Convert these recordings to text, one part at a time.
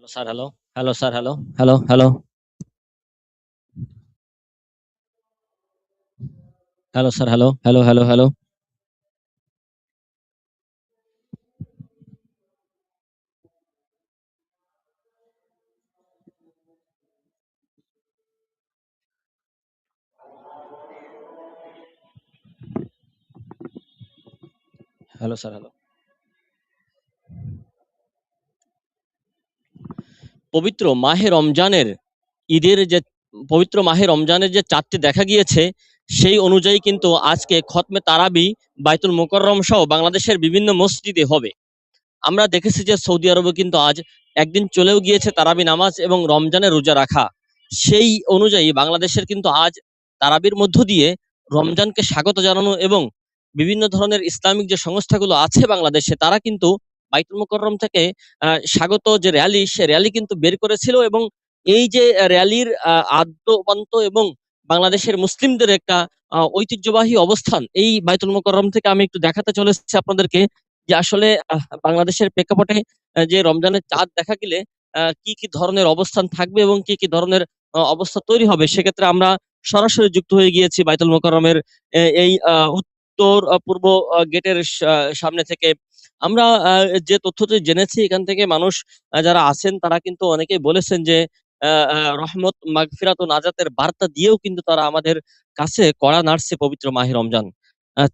Hello, sir. Hello. Hello, sir. Hello. Hello. Hello. Hello, sir. Hello. Hello. Hello. Hello. Hello, sir. Hello. পবিত্র মাহে রমজানের ঈদের যে, পবিত্র মাহে রমজানের যে চাঁদটি দেখা গিয়েছে, সেই অনুযায়ী কিন্তু আজকে খতমে তারাবি, বাইতুল মোকাররম সহ বাংলাদেশের বিভিন্ন মসজিদে হবে। আমরা দেখেছি যে সৌদি আরবে কিন্তু আজ একদিন চলেও গিয়েছে তারাবি নামাজ এবং রমজানের রোজা রাখা। সেই অনুযায়ী বাংলাদেশের কিন্তু আজ তারাবির মধ্য দিয়ে রমজানকে স্বাগত জানানো এবং বিভিন্ন ধরনের ইসলামিক যে সংস্থাগুলো আছে বাংলাদেশে, তারা কিন্তু বাইতুল মোকাররম থেকে স্বাগত যে র্যালি সে র্যালি কিন্তু বের করেছিল এবং এই যে র্যালির আদ্যপান্ত এবং বাংলাদেশের মুসলিমদের একটা ঐতিহ্যবাহী অবস্থান, এই বাইতুল মোকাররম থেকে আমি একটু দেখাতে চলে এসেছি আপনাদেরকে যে আসলে বাংলাদেশের প্রেক্ষাপটে যে রমজানের চাঁদ দেখা গেলে কি কি ধরনের অবস্থান থাকবে এবং কি কি ধরনের অবস্থা তৈরি হবে, সেক্ষেত্রে আমরা সরাসরি যুক্ত হয়ে গিয়েছি বাইতুল মোকাররমের এ- এই উত্তর পূর্ব গেটের সামনে থেকে আমরা যে তথ্যটি জেনেছি, এখান থেকে মানুষ যারা আছেন, তারা কিন্তু অনেকে বলেছেন যে রহমত, মাগফিরাত ও নাজাতের বার্তা দিয়েও কিন্তু তারা আমাদের কাছে কড়া নাড়ছে পবিত্র মাহে রমজান।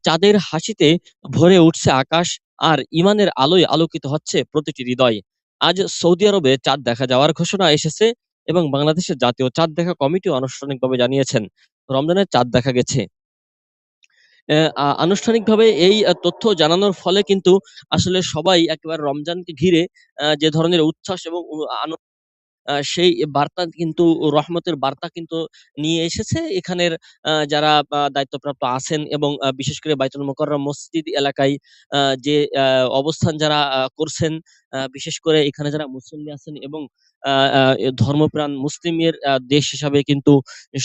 চাঁদের হাসিতে ভরে উঠছে আকাশ আর ইমানের আলোয় আলোকিত হচ্ছে প্রতিটি হৃদয়। আজ সৌদি আরবে চাঁদ দেখা যাওয়ার ঘোষণা এসেছে এবং বাংলাদেশের জাতীয় চাঁদ দেখা কমিটি আনুষ্ঠানিকভাবে জানিয়েছেন। রমজানের চাঁদ দেখা গেছে। আনুষ্ঠানিকভাবে এই তথ্য জানানোর ফলে কিন্তু আসলে সবাই একেবারে রমজানকে ঘিরে যে ধরনের উচ্ছ্বাস এবং আনন্দ সেই বার্তা কিন্তু, রহমতের বার্তা কিন্তু নিয়ে এসেছে। এখানের যারা দায়িত্বপ্রাপ্ত আছেন এবং বিশেষ করে বাইতুল মোকাররম মসজিদ এলাকায় যে অবস্থান যারা করছেন বিশেষ করে এখানে যারা মুসল্লি আছেন এবং ধর্মপ্রাণ মুসলিমের দেশ হিসাবে কিন্তু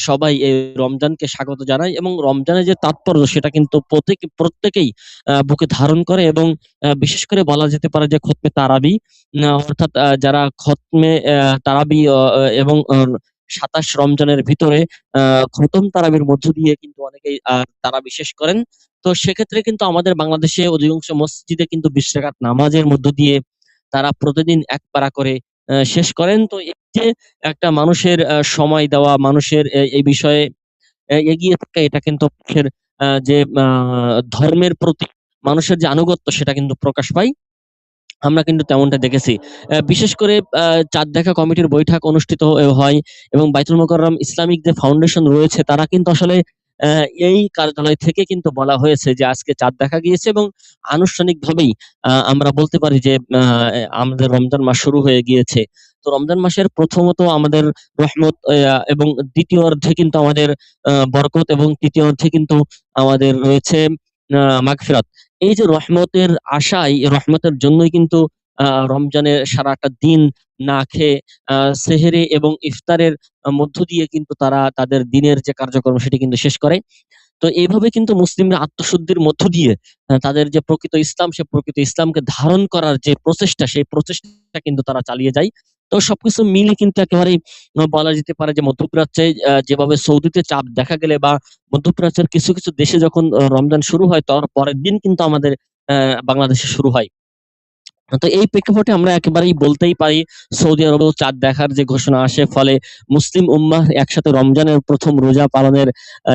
সবাই এই রমজানকে স্বাগত জানায় এবং রমজানের যে তাৎপর্য সেটা কিন্তু প্রত্যেক প্রত্যেকেই বুকে ধারণ করে এবং বিশেষ করে বলা যেতে পারে যে খতমে তারাবি অর্থাৎ যারা খতমে তারাবি এবং সাতাশ রমজানের ভিতরে আহ, খতম তারাবির মধ্য দিয়ে কিন্তু অনেকেই আহ, তারাবি শেষ করেন। তো সেক্ষেত্রে কিন্তু আমাদের বাংলাদেশে অধিকাংশ মসজিদে কিন্তু বিশ রাকাত নামাজের মধ্য দিয়ে তারা প্রতিদিন এক পারা করে শেষ করেন। তো এই যে একটা মানুষের সময় দেওয়া, মানুষের এই বিষয়ে এগিয়ে থাকা, এটা কিন্তু মানুষের যে ধর্মের প্রতি মানুষের যে আনুগত্য, সেটা কিন্তু প্রকাশ পায়। আমরা কিন্তু তেমনটা দেখেছি। বিশেষ করে চাঁদ দেখা কমিটির বৈঠক অনুষ্ঠিত হয় এবং বাইতুল মোকাররম ইসলামিক যে ফাউন্ডেশন রয়েছে, তারা কিন্তু আসলে এই কার্যালয় থেকে কিন্তু বলা হয়েছে যে আজকে চাঁদ দেখা গিয়েছে এবং আনুষ্ঠানিকভাবেই আমরা বলতে পারি যে আমাদের রমজান মাস শুরু হয়ে গিয়েছে। তো রমজান মাসের প্রথমত আমাদের রহমত এবং দ্বিতীয় অর্ধে কিন্তু আমাদের বরকত এবং তৃতীয় অর্ধে কিন্তু আমাদের রয়েছে মাগফিরাত। এই যে রহমতের আশায়, রহমতের জন্যই কিন্তু রমজানের সারাটা দিন না খেয়ে সেহেরে এবং ইফতারের মধ্য দিয়ে কিন্তু তারা তাদের দিনের যে কার্যক্রম সেটি কিন্তু শেষ করে। তো এইভাবে কিন্তু মুসলিমরা আত্মশুদ্ধির মধ্য দিয়ে তাদের যে প্রকৃত ইসলাম, সে প্রকৃত ইসলামকে ধারণ করার যে প্রচেষ্টা, সেই প্রচেষ্টা কিন্তু তারা চালিয়ে যায়। তো সবকিছু মিলে কিন্তু একেবারেই বলা যেতে পারে যে মধ্যপ্রাচ্যে যেভাবে সৌদিতে চাপ দেখা গেলে বা মধ্যপ্রাচ্যের কিছু কিছু দেশে যখন রমজান শুরু হয়, তার পরের দিন কিন্তু আমাদের বাংলাদেশে শুরু হয়। তো এই প্রেক্ষাপটে আমরা একেবারেই বলতেই পারি সৌদি আরবেও চাঁদ দেখার যে ঘোষণা আসে ফলে মুসলিম উম্মাহ একসাথে রমজানের প্রথম রোজা পালনের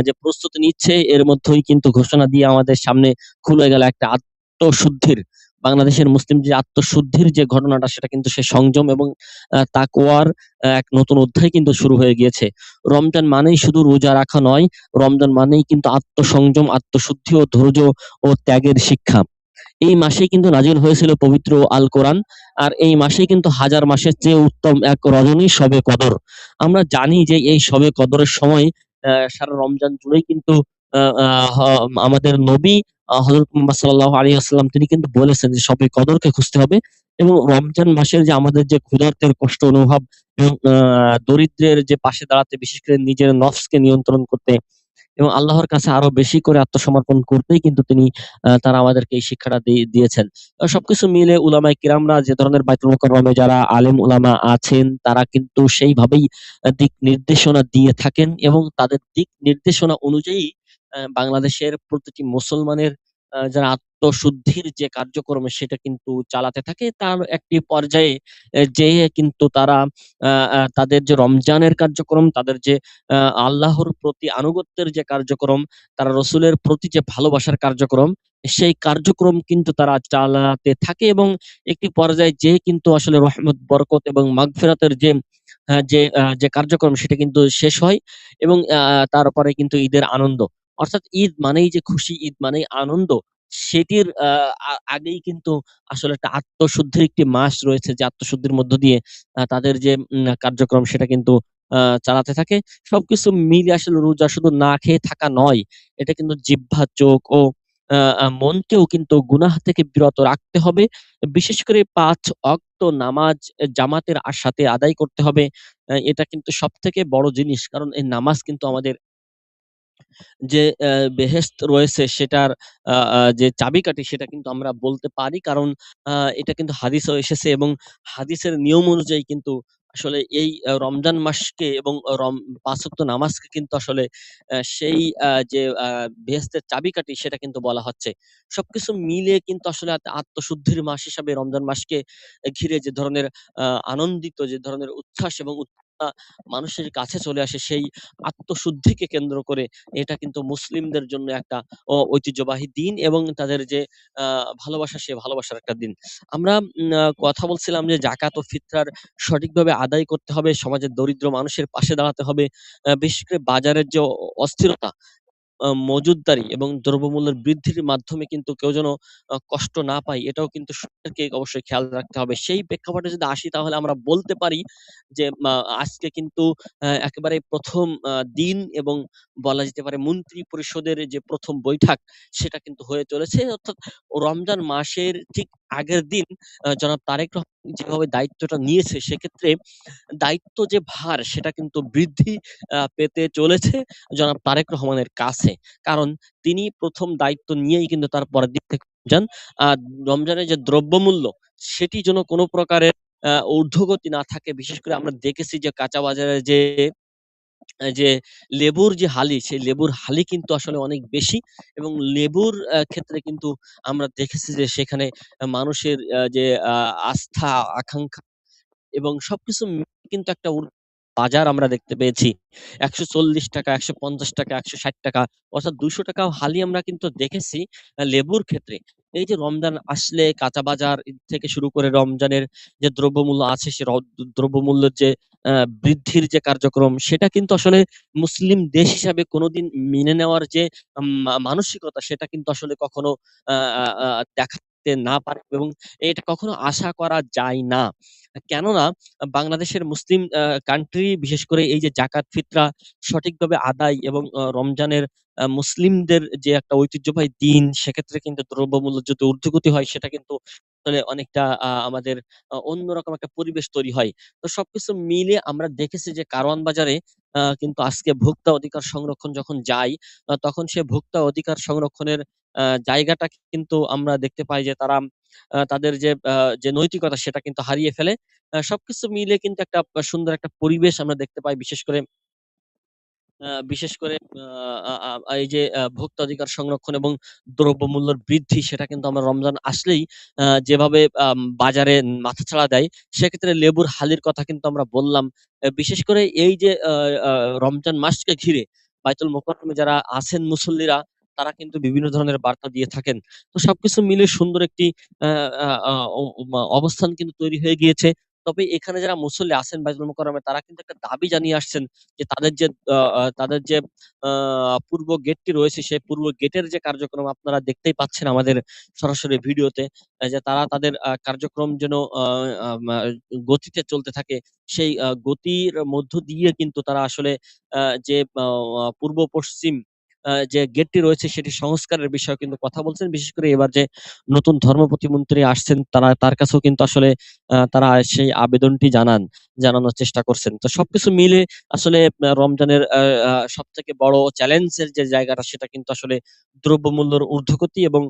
যে প্রস্তুতি নিচ্ছে এর মধ্যেই কিন্তু ঘোষণা দিয়ে আমাদের সামনে খুলে গেল একটা আত্মশুদ্ধির বাংলাদেশের মুসলিম যে আত্মশুদ্ধির যে ঘটনাটা সেটা কিন্তু সে সংযম এবং আহ, তাকওয়ার এক নতুন অধ্যায় কিন্তু শুরু হয়ে গিয়েছে। রমজান মানেই শুধু রোজা রাখা নয় রমজান মানেই কিন্তু আত্মসংযম আত্মশুদ্ধি ও ধৈর্য ও ত্যাগের শিক্ষা। এই মাসে কিন্তু নাজিল হয়েছিল পবিত্র আল কোরআন আর এই মাসে কিন্তু হাজার মাসের চেয়ে উত্তম এক রজনী সবে কদর। আমরা জানি যে এই সবে কদরের সময় সারা রমজান জুড়েই কিন্তু আমাদের নবী হজরত মুহাম্মদ সাল্লাল্লাহু আলাইহি ওয়াসাল্লাম, তিনি কিন্তু বলেছেন যে সবে কদরকে খুঁজতে হবে এবং রমজান মাসের যে আমাদের যে ক্ষুধার্তের কষ্ট, অনুভব এবং দরিদ্রের যে পাশে দাঁড়াতে, বিশেষ করে নিজের নফসকে নিয়ন্ত্রণ করতে এবং আল্লাহর কাছে আরও বেশি করে আত্মসমর্পণ করতেই কিন্তু তিনি তারা আমাদেরকে এই শিক্ষাটা দিয়েছেন। সবকিছু মিলে উলামায় কিরামরা যে ধরনের বাইতুল মোকাররমে যারা আলেম উলামা আছেন, তারা কিন্তু সেইভাবেই দিক নির্দেশনা দিয়ে থাকেন এবং তাদের দিক নির্দেশনা অনুযায়ী বাংলাদেশের প্রতিটি মুসলমানের যারা আত্মশুদ্ধির যে কার্যক্রম সেটা কিন্তু চালাতে থাকে। তার একটি পর্যায়ে যেয়ে কিন্তু তারা তাদের যে রমজানের কার্যক্রম, তাদের যে আল্লাহর প্রতি আনুগত্যের যে কার্যক্রম, তারা রসুলের প্রতি যে ভালোবাসার কার্যক্রম, সেই কার্যক্রম কিন্তু তারা চালাতে থাকে এবং একটি পর্যায়ে যেয়ে কিন্তু আসলে রহমত, বরকত এবং মাগফিরাতের যে যে যে কার্যক্রম সেটা কিন্তু শেষ হয় এবং তারপরে কিন্তু ঈদের আনন্দ। অর্থাৎ ঈদ মানেই যে খুশি, ঈদ মানেই আনন্দ সেটির আগেই কিন্তু আসলে একটা আত্মশুদ্ধির একটি মাস রয়েছে যে আত্মশুদ্ধির মধ্য দিয়ে তাদের যে কার্যক্রম সেটা কিন্তু চালাতে থাকে। সবকিছু মিলে আসলে রোজা শুধু না খেয়ে থাকা নয়। এটা কিন্তু জিহ্বা, চোখ ও মনকেও কিন্তু গুনাহ থেকে বিরত রাখতে হবে। বিশেষ করে ৫ ওয়াক্ত নামাজ জামাতের সাথে আদায় করতে হবে। এটা কিন্তু সব থেকে বড় জিনিস। কারণ এই নামাজ কিন্তু আমাদের যে অ্যা বেহেশত রয়েছে সেটার যে চাবিকাঠি সেটা কিন্তু আমরা বলতে পারি। কারণ এটা কিন্তু হাদিসেও এসেছে এবং হাদিসের নিয়ম অনুযায়ী কিন্তু আসলে এই রমজান মাসকে এবং রম ৫ ওয়াক্ত নামাজকে কিন্তু আসলে সেই যে বেহেস্তের চাবিকাঠি সেটা কিন্তু বলা হচ্ছে। সবকিছু মিলে কিন্তু আসলে আত্মশুদ্ধির মাস হিসাবে রমজান মাসকে ঘিরে যে ধরনের আনন্দিত, যে ধরনের উচ্ছ্বাস এবং উদ্দীপনা মানুষের কাছে চলে আসে সেই আত্মশুদ্ধিকে কেন্দ্র করে এটা কিন্তু মুসলিমদের জন্য একটা ঐতিহ্যবাহী দিন এবং তাদের যে ভালোবাসা সে ভালোবাসার একটা দিন। আমরা কথা বলছিলাম যে জাকাত ও ফিতরার সঠিকভাবে আদায় করতে হবে, সমাজের দরিদ্র মানুষের পাশে দাঁড়াতে হবে। বিশেষ করে বাজারের যে অস্থিরতা মজুদদারি এবং দ্রব্যমূল্যের বৃদ্ধির মাধ্যমে কিন্তু কেউ যেন কষ্ট না পায়, এটাও কিন্তু সরকারকে অবশ্যই খেয়াল রাখতে হবে। সেই প্রেক্ষাপটে যদি আসি তাহলে আমরা বলতে পারি যে আজকে কিন্তু একেবারে ১ম আ, দিন এবং বলা যেতে পারে মন্ত্রী পরিষদের যে প্রথম বৈঠক সেটা কিন্তু হয়ে চলেছে। অর্থাৎ রমজান মাসের ঠিক আগের দিন জনাব তারেক রহমান যেভাবে দায়িত্বটা নিয়েছে, সেক্ষেত্রে দায়িত্ব যে ভার, সেটা কিন্তু বৃদ্ধি পেতে চলেছে জনাব তারেক রহমানের কাছে। কারণ তিনি প্রথম দায়িত্ব নিয়েই কিন্তু তার পরের দিক থেকে রমজান রমজানের যে দ্রব্যমূল্য, সেটি যেন কোন প্রকারের ঊর্ধ্বগতি না থাকে। বিশেষ করে আমরা দেখেছি যে কাঁচা বাজারে যে যে লেবুর যে হালি, সেই লেবুর হালি কিন্তু আসলে অনেক বেশি এবং লেবুর ক্ষেত্রে কিন্তু আমরা দেখেছি যে সেখানে মানুষের যে আস্থা, আকাঙ্ক্ষা এবং সবকিছু কিন্তু একটা বাজার আমরা দেখতে পেয়েছি। ৳১৪০, ৳১৫০, ৳১৬০ অর্থাৎ ৳২০০ টাকা হালি আমরা কিন্তু দেখেছি লেবুর ক্ষেত্রে। এই যে রমজান আসলে কাঁচা বাজার থেকে শুরু করে রমজানের যে দ্রব্যমূল্য আছে, সে দ্রব্যমূল্যের যে বৃদ্ধির যে কার্যক্রম, সেটা কিন্তু আসলে মুসলিম দেশ হিসাবে কোনোদিন মেনে নেওয়ার যে মানসিকতা, সেটা কিন্তু আসলে কখনো, আ আ না পারে এবং এটা কখনো আশা করা যায় না। কেননা বাংলাদেশের মুসলিম কান্ট্রি বিশেষ করে এই যে জাকাত, ফিতরা সঠিকভাবে আদায় এবং রমজানের মুসলিমদের যে একটা ঐতিহ্যবাহী দিন সেক্ষেত্রে কিন্তু দ্রব্যমূল্য যদি ঊর্ধ্বগতি হয় সেটা কিন্তু আসলে অনেকটা আমাদের অন্যরকম একটা পরিবেশ তৈরি হয়। তো সবকিছু মিলে আমরা দেখেছি যে কারওয়ান বাজারে কিন্তু আজকে ভোক্তা অধিকার সংরক্ষণ যখন যায়, আ, তখন সে ভোক্তা অধিকার সংরক্ষণের জায়গাটা কিন্তু আমরা দেখতে পাই যে তারা তাদের যে যে নৈতিকতা সেটা কিন্তু হারিয়ে ফেলে। সবকিছু মিলে কিন্তু একটা সুন্দর একটা পরিবেশ আমরা দেখতে পাই। বিশেষ করে বিশেষ করে এই যে আ ভোক্তা অধিকার সংরক্ষণ এবং দ্রব্যমূল্যের বৃদ্ধি সেটা কিন্তু আমরা রমজান আসলেই যেভাবে বাজারে মাথাচাড়া দেয়, সেক্ষেত্রে লেবুর হালির কথা কিন্তু আমরা বললাম। বিশেষ করে এই যে রমজান মাসকে ঘিরে বাইতুল মোকাররমে যারা আছেন মুসল্লিরা তারা কিন্তু বিভিন্ন ধরনের বার্তা দিয়ে থাকেন। তো সবকিছু মিলে সুন্দর একটি অবস্থান কিন্তু তৈরি হয়ে গিয়েছে। তবে এখানে যারা মুসল্লি আছেন বায়তুল মোকাররমে তারা কিন্তু একটা দাবি জানিয়ে আসছেন যে তাদের যে তাদের যে পূর্ব গেটটি রয়েছে, সেই পূর্ব গেটের যে কার্যক্রম আপনারা দেখতেই পাচ্ছেন আমাদের সরাসরি ভিডিওতে যে তারা তাদের কার্যক্রম যেন গতিতে চলতে থাকে। সেই গতির মধ্য দিয়ে কিন্তু তারা আসলে যে পূর্ব পশ্চিম যে গেটটি রয়েছে সেটি সংস্কারের বিষয়ে কিন্তু কথা বলছেন। বিশেষ করে এবার যে নতুন ধর্ম প্রতিমন্ত্রী আসছেন, তারা, তার কাছেও কিন্তু আসলে তারা সেই আবেদনটি জানান, জানানোর চেষ্টা করছেন। তো সবকিছু মিলে আসলে রমজানের আ সবথেকে বড় চ্যালেঞ্জের যে জায়গাটা, সেটা কিন্তু আসলে দ্রব্যমূল্যের ঊর্ধ্বগতি এবং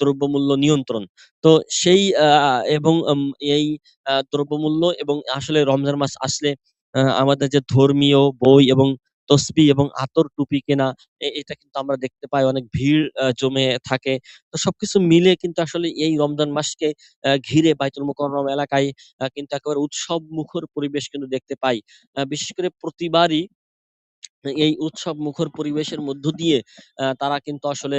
দ্রব্যমূল্য নিয়ন্ত্রণ। তো সেই এবং এই দ্রব্যমূল্য এবং আসলে রমজান মাস আসলে আমাদের যে ধর্মীয় বই এবং তসবিহ এবং আতর টুপি কেনা এটা কিন্তু আমরা দেখতে পাই, অনেক ভিড় জমে থাকে। তো সবকিছু মিলে কিন্তু আসলে এই রমজান মাসকে ঘিরে বায়তুল মোকাররম এলাকায় কিন্তু একেবারে উৎসব মুখর পরিবেশ কিন্তু দেখতে পাই। বিশেষ করে প্রতিবারই এই উৎসব মুখর পরিবেশের মধ্য দিয়ে তারা কিন্তু আসলে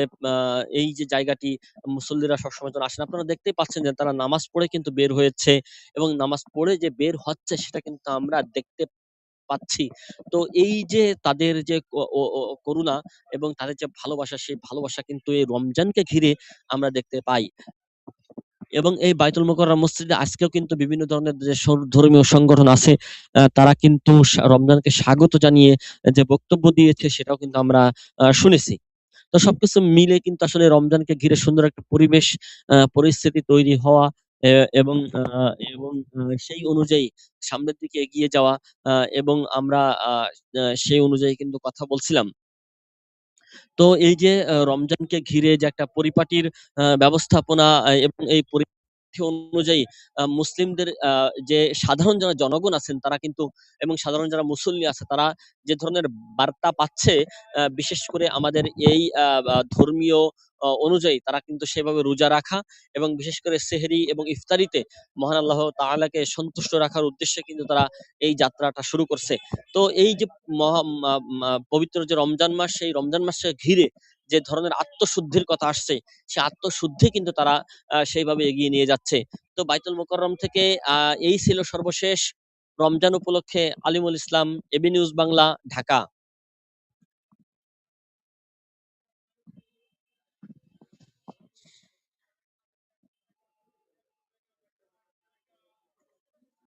এই যে জায়গাটি, মুসল্লিরা সবসময় তো আসেন। আপনারা দেখতেই পাচ্ছেন যে তারা নামাজ পড়ে কিন্তু বের হয়েছে এবং নামাজ পড়ে যে বের হচ্ছে, সেটা কিন্তু আমরা দেখতে পাচ্ছি। তো এই যে তাদের যে করুণা এবং তাদের যে ভালোবাসা, সেই ভালোবাসা কিন্তু এই রমজানকে ঘিরে আমরা দেখতে পাই। এবং এই বায়তুল মোকাররম মসজিদে আজকেও কিন্তু বিভিন্ন ধরনের যে ধর্মীয় সংগঠন আছে তারা কিন্তু রমজানকে স্বাগত জানিয়ে যে বক্তব্য দিয়েছে, সেটাও কিন্তু আমরা শুনেছি। তো সবকিছু মিলে কিন্তু আসলে রমজানকে ঘিরে সুন্দর একটা পরিবেশ পরিস্থিতি তৈরি হওয়া এবং আহ এবং সেই অনুযায়ী সামনের দিকে এগিয়ে যাওয়া আহ এবং আমরা, আ আ, সেই অনুযায়ী কিন্তু কথা বলছিলাম। তো এই যে রমজানকে ঘিরে যে একটা পরিপাটির ব্যবস্থাপনা এবং এই পরিপাটি অনুযায়ী মুসলিমদের যে সাধারণ যারা জনগণ আছেন তারা কিন্তু, এবং সাধারণ যারা মুসল্লি আছে তারা যে ধরনের বার্তা পাচ্ছে বিশেষ করে আমাদের এই ধর্মীয় অনুযায়ী তারা কিন্তু সেভাবে রোজা রাখা এবং বিশেষ করে সেহরি এবং ইফতারিতে মহান আল্লাহ তাআলাকে সন্তুষ্ট রাখার উদ্দেশ্যে কিন্তু তারা এই যাত্রাটা শুরু করছে। তো এই যে পবিত্র যে রমজান মাস, সেই রমজান মাসকে ঘিরে যে ধরনের আত্মশুদ্ধির কথা আসছে, সে আত্মশুদ্ধি কিন্তু তারা সেইভাবে এগিয়ে নিয়ে যাচ্ছে। তো বাইতুল মোকরম থেকে এই ছিল সর্বশেষ রমজান উপলক্ষে আলিমুল ইসলাম, এবি নিউজ বাংলা, ঢাকা।